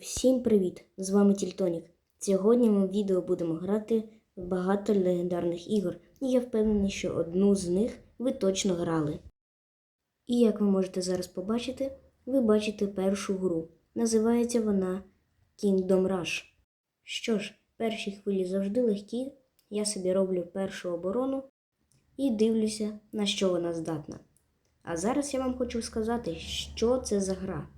Всім привіт! З вами Тільтонік. Сьогодні ми в відео будемо грати в багато легендарних ігор, і я впевнений, що одну з них ви точно грали. І як ви можете зараз побачити, ви бачите першу гру. Називається вона Kingdom Rush. Що ж, перші хвилі завжди легкі. Я собі роблю першу оборону і дивлюся, на що вона здатна. А зараз я вам хочу сказати, що це за гра.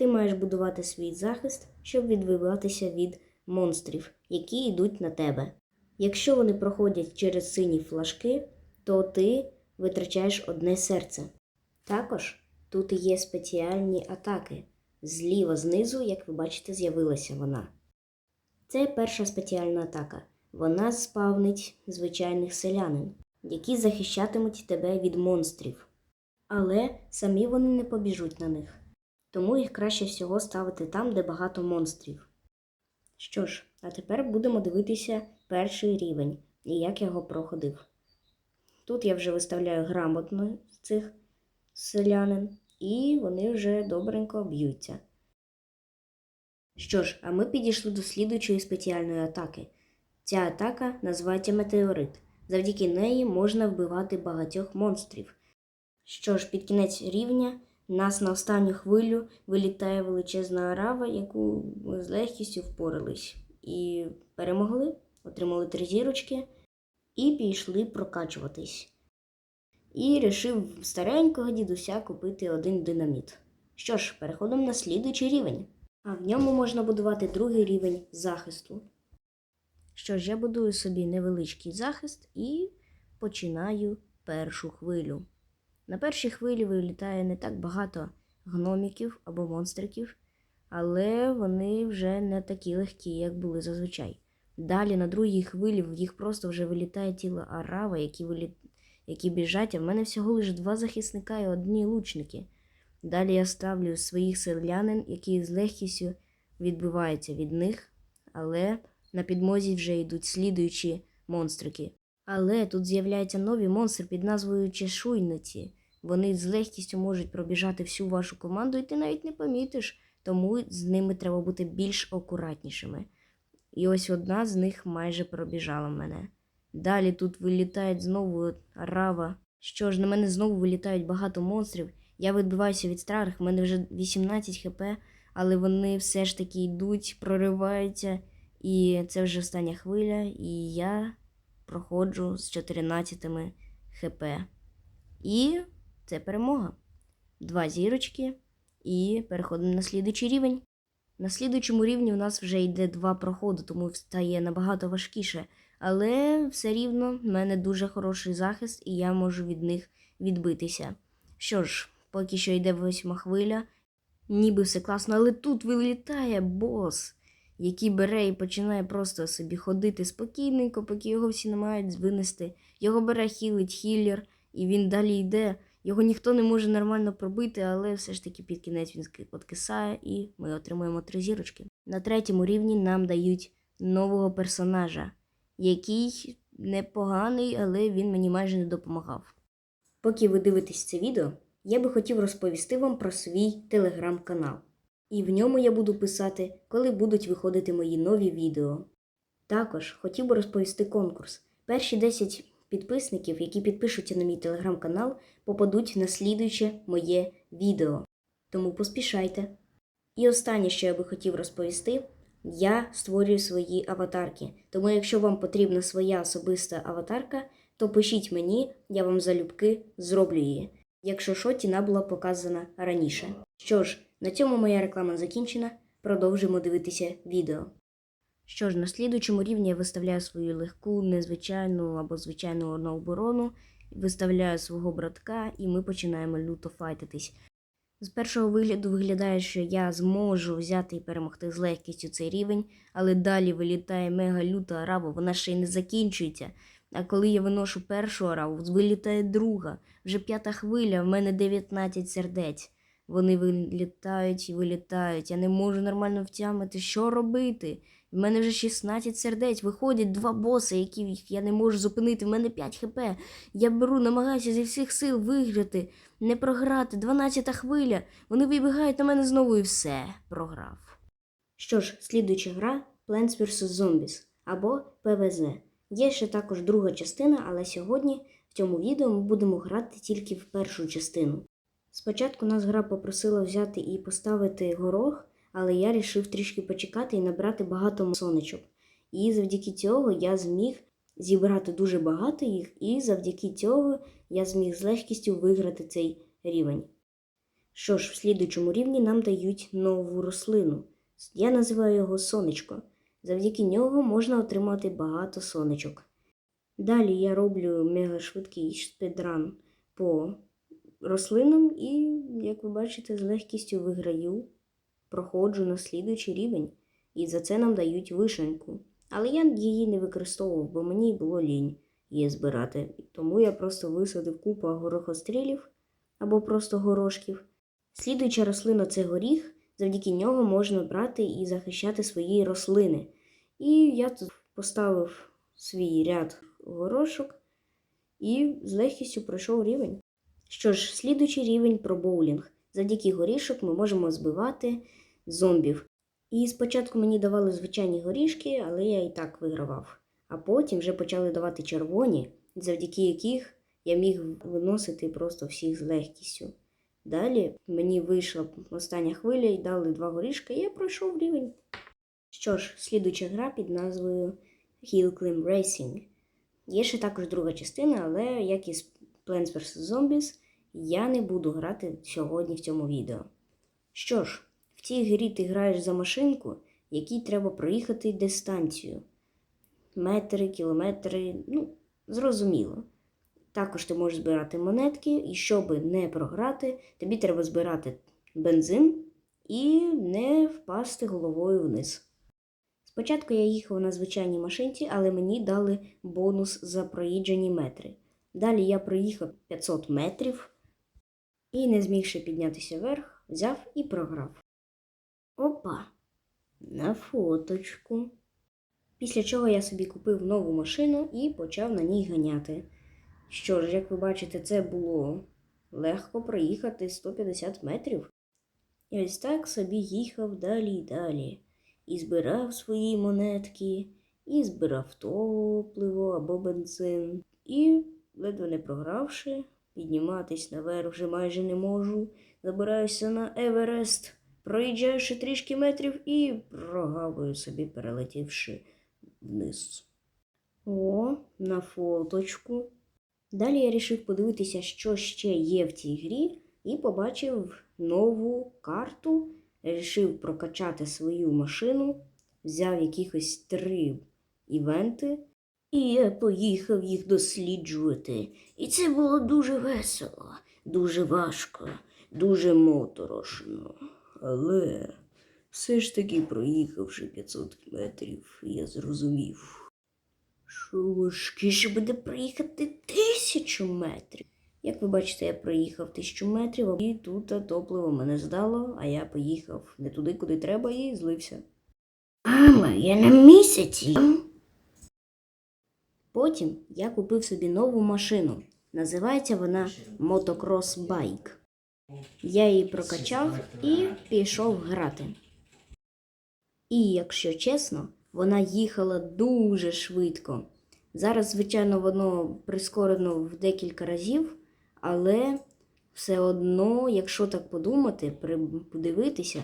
Ти маєш будувати свій захист, щоб відбиватися від монстрів, які йдуть на тебе. Якщо вони проходять через сині флажки, то ти витрачаєш одне серце. Також тут є спеціальні атаки. Зліва знизу, як ви бачите, з'явилася вона. Це перша спеціальна атака. Вона спавнить звичайних селянин, які захищатимуть тебе від монстрів. Але самі вони не побіжуть на них тому їх краще всього ставити там, де багато монстрів. Що ж, а тепер будемо дивитися перший рівень і як я його проходив. Тут я вже виставляю грамотно цих селянин, і вони вже добренько б'ються. Що ж, а ми підійшли до слідуючої спеціальної атаки. Ця атака називається метеорит. Завдяки неї можна вбивати багатьох монстрів. Що ж, під кінець рівня нас на останню хвилю вилітає величезна арава, яку ми з легкістю впорались. І перемогли, отримали три зірочки і пішли прокачуватись. І рішив старенького дідуся купити один динаміт. Що ж, переходимо на слідуючий рівень. А в ньому можна будувати другий рівень захисту. Що ж, я будую собі невеличкий захист і починаю першу хвилю. На першій хвилі вилітає не так багато гноміків або монстриків, але вони вже не такі легкі, як були зазвичай. Далі на другій хвилі в їх просто вже вилітає тіло арава, які виліт... які біжать, а в мене всього лише два захисника і одні лучники. Далі я ставлю своїх селянин, які з легкістю відбиваються від них, але на підмозі вже йдуть слідуючі монстрики. Але тут з'являються нові монстри під назвою Чешуйниці. Вони з легкістю можуть пробіжати всю вашу команду, і ти навіть не помітиш, тому з ними треба бути більш акуратнішими. І ось одна з них майже пробіжала мене. Далі тут вилітають знову рава. Що ж, на мене знову вилітають багато монстрів. Я відбиваюся від старих, в мене вже 18 хп, але вони все ж таки йдуть, прориваються. І це вже остання хвиля, і я проходжу з 14 хп. І це перемога. Два зірочки. І переходимо на слідуючий рівень. На слідуючому рівні у нас вже йде два проходи, тому стає набагато важкіше. Але все рівно в мене дуже хороший захист, і я можу від них відбитися. Що ж, поки що йде восьма хвиля, ніби все класно, але тут вилітає бос, який бере і починає просто собі ходити спокійненько, поки його всі намагають винести. Його бере хілить хіллер, і він далі йде. Його ніхто не може нормально пробити, але все ж таки під кінець він откисає, і ми отримуємо три зірочки. На третьому рівні нам дають нового персонажа, який непоганий, але він мені майже не допомагав. Поки ви дивитесь це відео, я би хотів розповісти вам про свій телеграм-канал. І в ньому я буду писати, коли будуть виходити мої нові відео. Також хотів би розповісти конкурс. Перші 10 підписників, які підпишуться на мій телеграм-канал, попадуть на слідуюче моє відео. Тому поспішайте. І останнє, що я би хотів розповісти, я створюю свої аватарки. Тому, якщо вам потрібна своя особиста аватарка, то пишіть мені, я вам залюбки зроблю її. Якщо що, ціна була показана раніше. Що ж, на цьому моя реклама закінчена. Продовжимо дивитися відео. Що ж, на слідуючому рівні я виставляю свою легку, незвичайну або звичайну на оборону, виставляю свого братка, і ми починаємо люто файтитись. З першого вигляду виглядає, що я зможу взяти і перемогти з легкістю цей рівень, але далі вилітає мега люта арава, вона ще й не закінчується. А коли я виношу першу араву, вилітає друга. Вже п'ята хвиля, в мене 19 сердець. Вони вилітають і вилітають. Я не можу нормально втямити, що робити. В мене вже 16 сердець. Виходять два боси, які я не можу зупинити. В мене 5 хп. Я беру, намагаюся зі всіх сил виграти, не програти. 12 хвиля. Вони вибігають на мене знову і все, програв. Що ж, слідуюча гра Plants vs. Zombies або ПВЗ. Є ще також друга частина, але сьогодні в цьому відео ми будемо грати тільки в першу частину. Спочатку нас гра попросила взяти і поставити горох, але я вирішив трішки почекати і набрати багато сонечок. І завдяки цього я зміг зібрати дуже багато їх, і завдяки цього я зміг з легкістю виграти цей рівень. Що ж, в слідуючому рівні нам дають нову рослину. Я називаю його сонечко. Завдяки нього можна отримати багато сонечок. Далі я роблю мегашвидкий спідран по рослинам і, як ви бачите, з легкістю виграю, проходжу на слідуючий рівень. І за це нам дають вишеньку. Але я її не використовував, бо мені було лінь її збирати. Тому я просто висадив купу горохострілів або просто горошків. Слідуюча рослина це горіх, завдяки нього можна брати і захищати свої рослини. І я тут поставив свій ряд горошок і з легкістю пройшов рівень. Що ж, слідуючий рівень про боулінг. Завдяки горішок ми можемо збивати зомбів. І спочатку мені давали звичайні горішки, але я і так вигравав. А потім вже почали давати червоні, завдяки яких я міг виносити просто всіх з легкістю. Далі мені вийшла остання хвиля і дали два горішки, і я пройшов рівень. Що ж, слідуюча гра під назвою Hill Climb Racing. Є ще також друга частина, але як і з Plants vs. Zombies, я не буду грати сьогодні в цьому відео. Що ж, в цій грі ти граєш за машинку, якій треба проїхати дистанцію. Метри, кілометри, ну, зрозуміло. Також ти можеш збирати монетки, і щоб не програти, тобі треба збирати бензин і не впасти головою вниз. Спочатку я їхав на звичайній машинці, але мені дали бонус за проїжджені метри. Далі я проїхав 500 метрів і, не змігши піднятися вверх, взяв і програв. Опа! На фоточку. Після чого я собі купив нову машину і почав на ній ганяти. Що ж, як ви бачите, це було легко проїхати 150 метрів. І ось так собі їхав далі й далі. І збирав свої монетки, і збирав топливо або бензин. І, ледве не програвши, підніматись наверх вже майже не можу. Забираюся на Еверест, проїжджаю ще трішки метрів і прогавую собі, перелетівши вниз. О, на фоточку. Далі я вирішив подивитися, що ще є в цій грі, і побачив нову карту. Рішив прокачати свою машину, взяв якихось три івенти, і я поїхав їх досліджувати. І це було дуже весело, дуже важко, дуже моторошно. Але все ж таки, проїхавши 500 метрів, я зрозумів, що важкіше буде проїхати тисячу метрів. Як ви бачите, я проїхав тисячу метрів, і тут топливо мене здало, а я поїхав не туди, куди треба, і злився. Але я на місяці. Потім я купив собі нову машину. Називається вона Motocross Bike. Я її прокачав і пішов грати. І, якщо чесно, вона їхала дуже швидко. Зараз, звичайно, воно прискорено в декілька разів, але все одно, якщо так подумати, подивитися,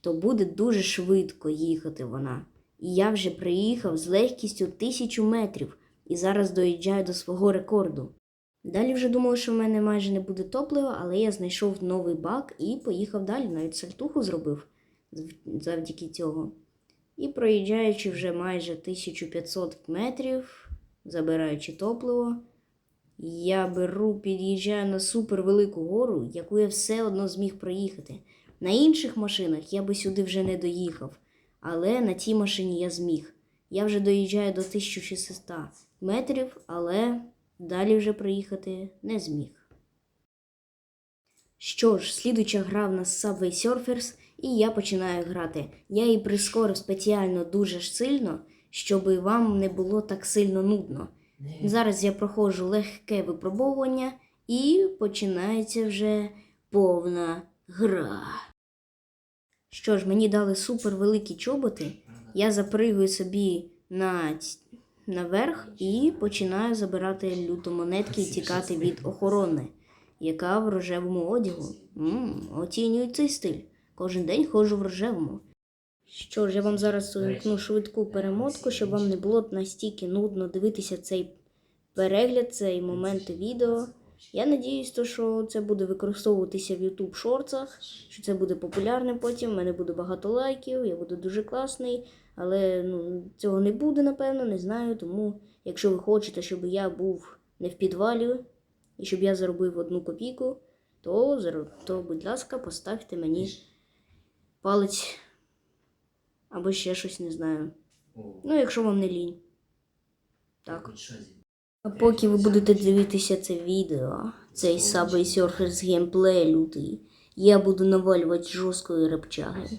то буде дуже швидко їхати вона. І я вже приїхав з легкістю тисячу метрів і зараз доїжджаю до свого рекорду. Далі вже думав, що в мене майже не буде топлива, але я знайшов новий бак і поїхав далі. Навіть сальтуху зробив завдяки цього. І проїжджаючи вже майже 1500 метрів, забираючи топливо, я беру, під'їжджаю на супервелику гору, яку я все одно зміг проїхати. На інших машинах я би сюди вже не доїхав, але на цій машині я зміг. Я вже доїжджаю до 1600 метрів, але далі вже проїхати не зміг. Що ж, слідуюча гра в нас Subway Surfers, і я починаю грати. Я її прискорив спеціально дуже ж сильно, щоб вам не було так сильно нудно. Зараз я проходжу легке випробовування і починається вже повна гра. Що ж, мені дали супер великі чоботи. Я запригую собі на наверх і починаю забирати люто монетки і тікати від охорони, яка в рожевому одягу. Мм, оцінюю цей стиль. Кожен день ходжу в рожевому. Що ж, я вам зараз увімкну швидку перемотку, щоб вам не було настільки нудно дивитися цей перегляд, цей момент відео. Я надіюсь, то, що це буде використовуватися в YouTube шорцах, що це буде популярним потім. У мене буде багато лайків, я буду дуже класний, але ну, цього не буде, напевно, не знаю. Тому, якщо ви хочете, щоб я був не в підвалі і щоб я заробив одну копійку, то, то будь ласка, поставте мені палець або ще щось не знаю. Ну, якщо вам не лінь. Так. А поки ви будете дивитися це відео, цей Subway Surfers геймплей лютий, я буду навалювати жорсткої репчаги.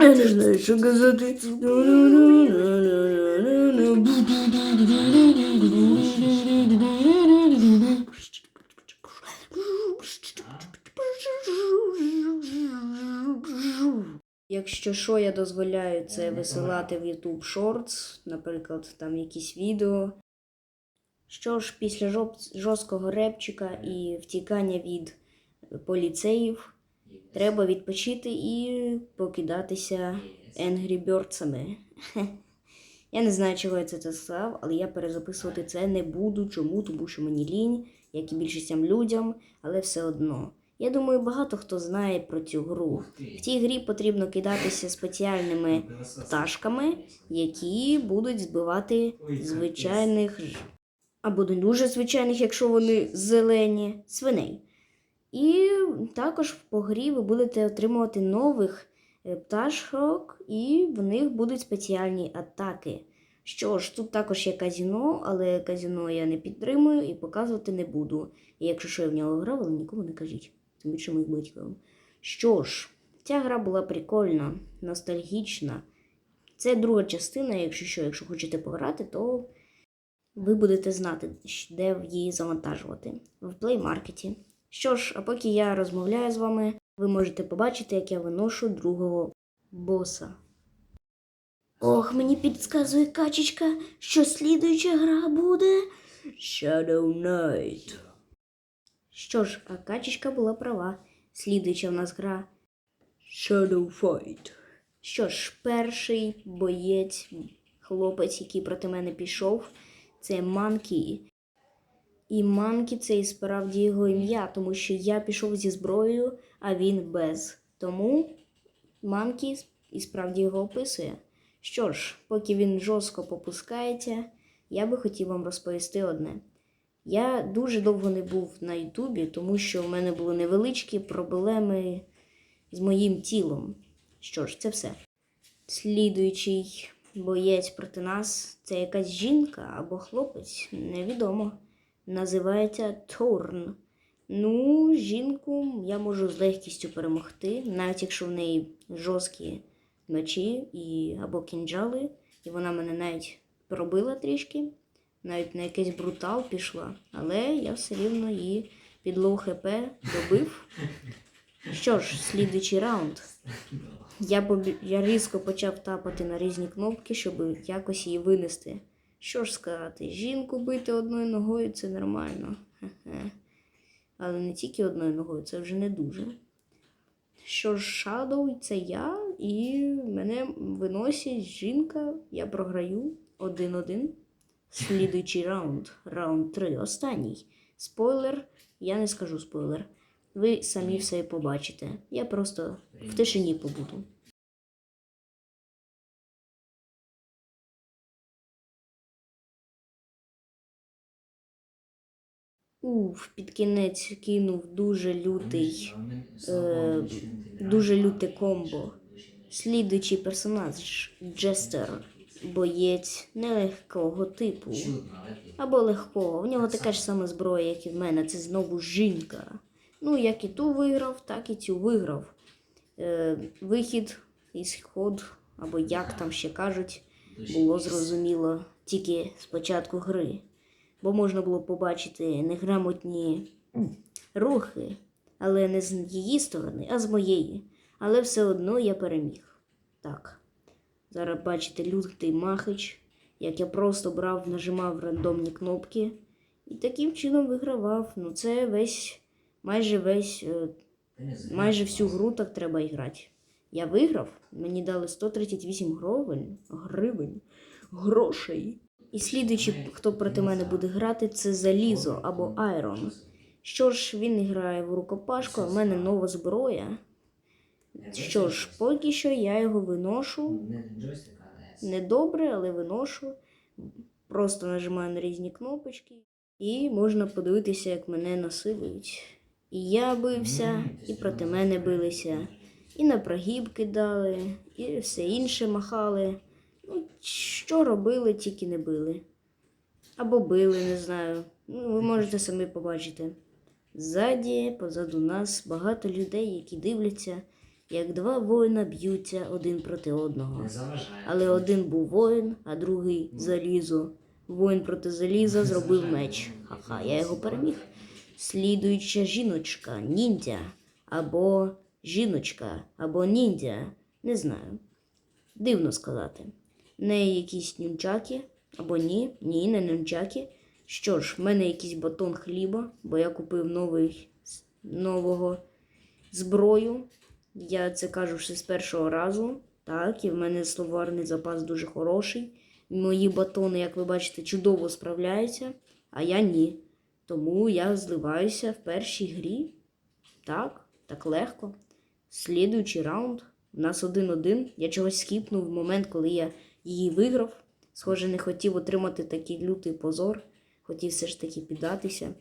Я не знаю, що казати. Якщо що, я дозволяю це висилати в YouTube Shorts, наприклад, там якісь відео. Що ж, після жорсткого репчика і втікання від поліцеїв, треба відпочити і покидатися Angry Birds'ами. Я не знаю, чого я це сказав, але я перезаписувати це не буду. Чому? Тому що мені лінь, як і більшістям людям, але все одно. Я думаю, багато хто знає про цю гру. В цій грі потрібно кидатися спеціальними пташками, які будуть збивати звичайних або не дуже звичайних, якщо вони зелені, свиней. І також по грі ви будете отримувати нових е, пташок, і в них будуть спеціальні атаки. Що ж, тут також є казіно, але казіно я не підтримую і показувати не буду. І якщо що я в нього грав, але нікому не кажіть, тим моїм батькам. Що ж, ця гра була прикольна, ностальгічна. Це друга частина, якщо що, якщо хочете пограти, то ви будете знати, де її завантажувати в плеймаркеті. Що ж, а поки я розмовляю з вами, ви можете побачити, як я виношу другого боса. Ох, мені підказує качечка, що слідуюча гра буде Shadow Knight. Що ж, а качечка була права. Слідуюча в нас гра Shadow Fight. Що ж, перший боєць, хлопець, який проти мене пішов, це Манкі. І Манкі це і справді його ім'я, тому що я пішов зі зброєю, а він без. Тому Манкі і справді його описує. Що ж, поки він жорстко попускається, я би хотів вам розповісти одне. Я дуже довго не був на Ютубі, тому що в мене були невеличкі проблеми з моїм тілом. Що ж, це все. Слідуючий боєць проти нас це якась жінка або хлопець, невідомо. Називається Торн. Ну, жінку я можу з легкістю перемогти, навіть якщо в неї жорсткі мечі і, або кінджали, і вона мене навіть пробила трішки, навіть на якийсь брутал пішла, але я все рівно її під лоу хп добив. Що ж, слідуючий раунд. Я, побі... я різко почав тапати на різні кнопки, щоб якось її винести. Що ж сказати, жінку бити одною ногою це нормально. Хе-хе. Але не тільки одною ногою, це вже не дуже. Що ж, Shadow це я, і мене виносить жінка, я програю 1-1. Слідуючий раунд, раунд 3, останній. Спойлер, я не скажу спойлер. Ви самі все побачите. Я просто в тишині побуду. Уф, під кінець кинув дуже лютий, е, дуже люте комбо. Слідуючий персонаж Джестер, боєць нелегкого типу. Або легкого. В нього така ж сама зброя, як і в мене. Це знову жінка. Ну, як і ту виграв, так і цю виграв. Е, вихід і сход, або як там ще кажуть, було зрозуміло тільки з початку гри. Бо можна було побачити неграмотні рухи, але не з її сторони, а з моєї. Але все одно я переміг. Так. Зараз бачите лютий махич, як я просто брав, нажимав рандомні кнопки і таким чином вигравав. Ну, це весь, майже весь, е, майже всю гру так треба і грати. Я виграв, мені дали 138 гривень, гривень, грошей. І слідуючий, хто проти мене буде грати, це Залізо або Айрон. Що ж, він грає в рукопашку, а в мене нова зброя. Що ж, поки що я його виношу. Не добре, але виношу. Просто нажимаю на різні кнопочки. І можна подивитися, як мене насилують. І я бився, і проти мене билися, і на прогиб кидали, і все інше махали. Ну, що робили, тільки не били. Або били, не знаю. Ну, ви можете самі побачити. Ззаді, позаду нас багато людей, які дивляться, як два воїна б'ються один проти одного. Але один був воїн, а другий залізо. Воїн проти заліза зробив меч. Ха-ха, я його переміг. Слідуюча жіночка, ніндзя, або жіночка, або ніндзя. Не знаю. Дивно сказати. В неї якісь нюнчаки, або ні, ні, не нюнчаки. Що ж, в мене якийсь батон хліба, бо я купив новий, нового зброю. Я це кажу ще з першого разу. Так, і в мене словарний запас дуже хороший. Мої батони, як ви бачите, чудово справляються, а я ні. Тому я зливаюся в першій грі. Так, так легко. Слідуючий раунд. У нас один-один. Я чогось скіпнув в момент, коли я її виграв. Схоже, не хотів отримати такий лютий позор. Хотів все ж таки піддатися.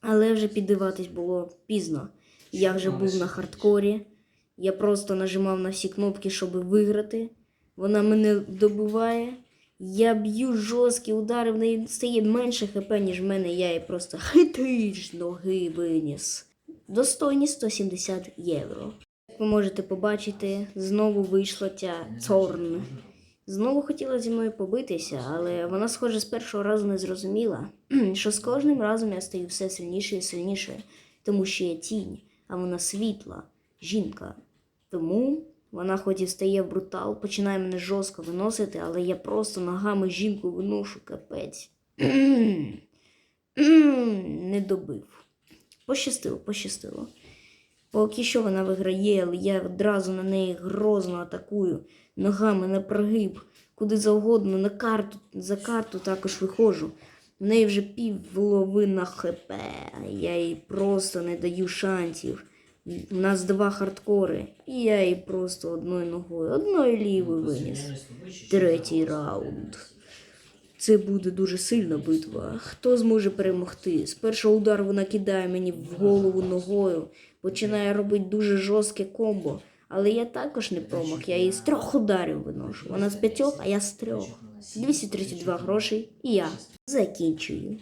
Але вже піддаватись було пізно. Я вже був на хардкорі. Я просто нажимав на всі кнопки, щоб виграти. Вона мене добиває. Я б'ю жорсткі удари, в неї стає менше хп, ніж в мене. Я її просто хитиш ноги виніс. Достойні 170 євро. Як ви можете побачити, знову вийшла ця Цорн. Знову хотіла зі мною побитися, але вона, схоже, з першого разу не зрозуміла, що з кожним разом я стаю все сильніше і сильніше, тому що я тінь, а вона світла, жінка. Тому вона хоч і стає брутал, починає мене жорстко виносити, але я просто ногами жінку виношу капець. Не добив. Пощастило, пощастило. Поки що вона виграє, але я одразу на неї грозно атакую, ногами на прогиб, куди завгодно, на карту, за карту також виходжу. В неї вже пів на хп. Я їй просто не даю шансів. У нас два хардкори, і я її просто одною ногою, одною лівою виніс. Третій раунд. Це буде дуже сильна битва. Хто зможе перемогти? З першого удару вона кидає мені в голову ногою, починає робити дуже жорстке комбо. Але я також не промах, я її з трьох ударів виношу. Вона з п'ятьох, а я з трьох. 232 грошей, і я закінчую.